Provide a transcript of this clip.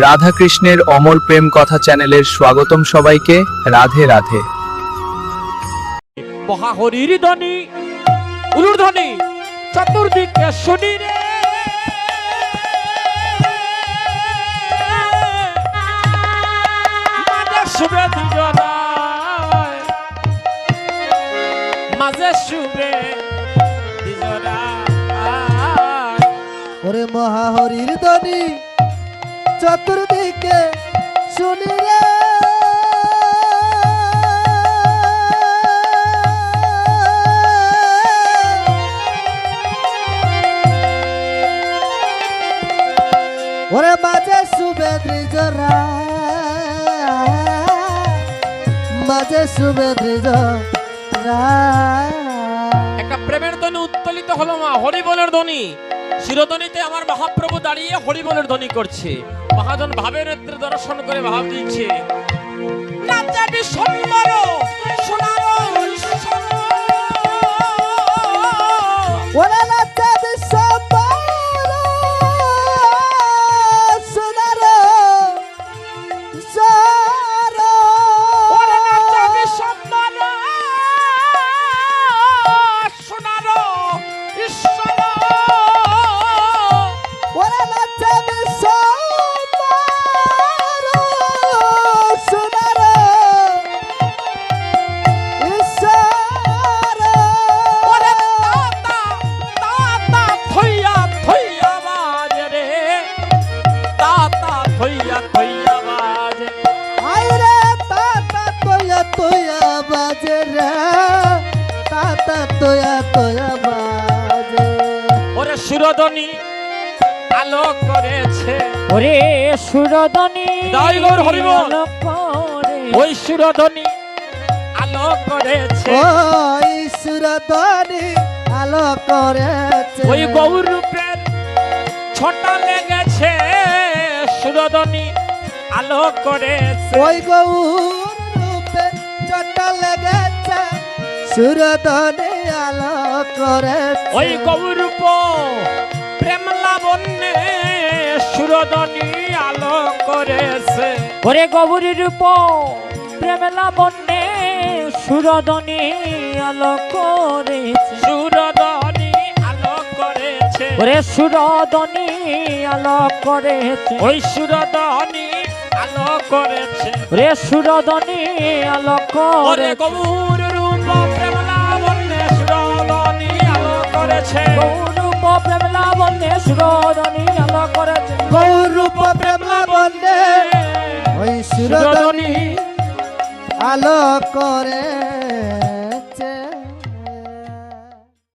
রাধা কৃষ্ণের অমর প্রেম কথা চ্যানেলের স্বাগতম সবাইকে রাধে রাধে। মহাহরির ধ্বনি উলুর ধ্বনি চতুর্দিকে শুনি রে। মাঝে শুভে দুজনায় মাঝে শুভে দুজনায়। ওরে মহাহরির ধ্বনি চতুর্দিকে শুনি ওরে মাঝে সুবেদ্রি মাঝে সুবেদ্রি জরা একটা প্রেমের ধ্বনি উত্তোলিত হলো মা, হরিবলের ধ্বনি। শিরোধ্বনিতে আমার মহাপ্রভু দাঁড়িয়ে হরিবলের ধ্বনি করছে। মহাজন ভাবের নেত্রে দর্শন করে ভাব দিচ্ছে। তাতা তোয়া তোয়া বাজে। ওরে সুরধনী আলো করেছে। ওরে সুরদনী জয় গৌর হরিবল। ওই সুরধনী আলো করেছে। ওই সুরদনি আলো করেছে। ওই গৌর রূপের ছটা লেগেছে। সুরধনী আলো করেছে। ওই গৌর সুরদনি আলো করেছে। ওই গৌরূপ প্রেম লাবণ্যে সুরধনী আলো করেছে। ওরে গৌরী রূপ প্রেমলা বন্যে সুরদনী আলো করেছে। সুরধনী আলো করেছে। ওরে সুরদনী আলো করেছে। ওই সুরধনী আলো করেছে। ওরে সুরদনী আলো ওরে করে গৌর রূপ গৌরূপ প্রেমলা বন্যে সুরদনী আলো করেছে। গৌরূপ প্রেম বন্দে ওই সুরধনী আলো করে